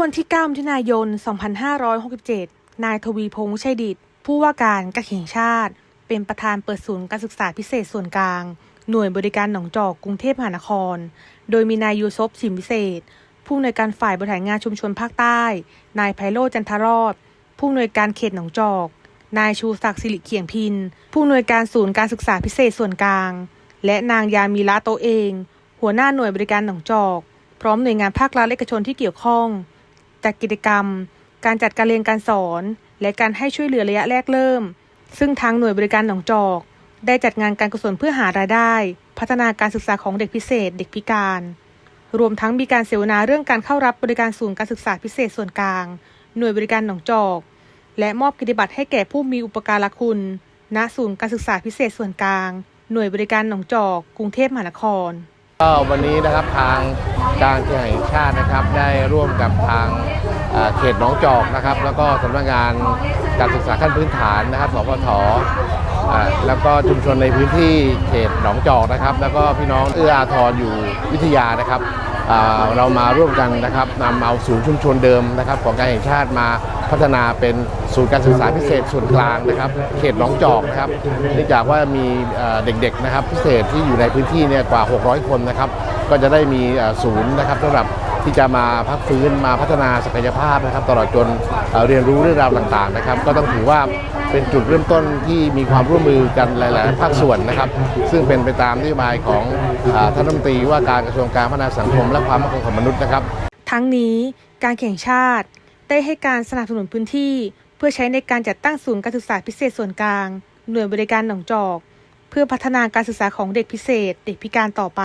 วันที่ 9 มิถุนายน 2567 นายทวีพงษ์ชัยดิต ผู้ว่าการกระเข่งชาติ เป็นประธานเปิดศูนย์การศึกษาพิเศษส่วนกลาง หน่วยบริการหนองจอกกรุงเทพมหานคร โดยมีนายยูซบชิมพิเศษ ผู้อำนวยการฝ่ายบริหารงานชุมชนภาคใต้ นายไพโรจน์จันทรอด ผู้อำนวยการเขตหนองจอก นายชูศักดิ์สิริเขียงพิน ผู้อำนวยการศูนย์การศึกษาพิเศษส่วนกลาง และนางยามีละโตเอง หัวหน้าหน่วยบริการหนองจอกพร้อมหน่วยงานภาครัฐและเอกชนที่เกี่ยวข้อง จัดกิจกรรม การจัดการเรียนการสอน และการให้ช่วยเหลือระยะแรกเริ่ม ซึ่งทางหน่วยบริการหนองจอก ได้จัดงานการกุศลเพื่อหารายได้ พัฒนาการศึกษาของเด็กพิเศษ เด็กพิการ รวมทั้งมีการเสวนาเรื่องการเข้ารับบริการศูนย์การศึกษาพิเศษส่วนกลาง หน่วยบริการหนองจอก และมอบกิจบัตรให้แก่ผู้มีอุปการะคุณ ณ ศูนย์การศึกษาพิเศษส่วนกลาง หน่วยบริการหนองจอก กรุงเทพมหานคร ก็วันนี้นะครับทางการแห่งชาตินะครับได้ร่วมกับทางเขตหนองจอกนะครับ แล้วก็สำนักงานการศึกษาขั้นพื้นฐานนะครับสพทแล้วก็ชุมชนในพื้นที่เขตหนองจอกนะครับ แล้วก็พี่น้องเอื้ออาทรอยู่วิทยานะครับ เรามาร่วมกันนะครับนำเอาศูนย์ชุมชนเดิมนะครับของการแห่งชาติมาพัฒนาเป็นศูนย์การศึกษาพิเศษส่วนกลางนะครับ เขตหนองจอกนะครับเนื่องจากว่ามีเด็กๆนะครับพิเศษที่อยู่ในพื้นที่เนี่ยกว่า 600 คนนะครับ ก็จะได้มีศูนย์นะครับสำหรับ ที่จะมาพักฟื้นมาพัฒนาศักยภาพนะครับ ตลอดจนเเรียนรู้เรื่องราวต่างๆนะครับ ก็ต้องถือว่าเป็นจุดเริ่มต้นที่มีความร่วมมือกันหลาย ๆ ภาคส่วนนะครับ ซึ่งเป็นไปตามนโยบายของอท่านรัฐมนตรีว่าการกระทรวงการพัฒนาสังคม และความมั่นคงของมนุษย์นะครับ ทั้งนี้การแข่งชาติได้ให้การสนับสนุนพื้นที่ เพื่อใช้ในการจัดตั้งศูนย์การศึกษาพิเศษส่วนกลาง หน่วยบริการหนองจอก เพื่อพัฒนาการศึกษาของเด็กพิเศษ เด็กพิการต่อไป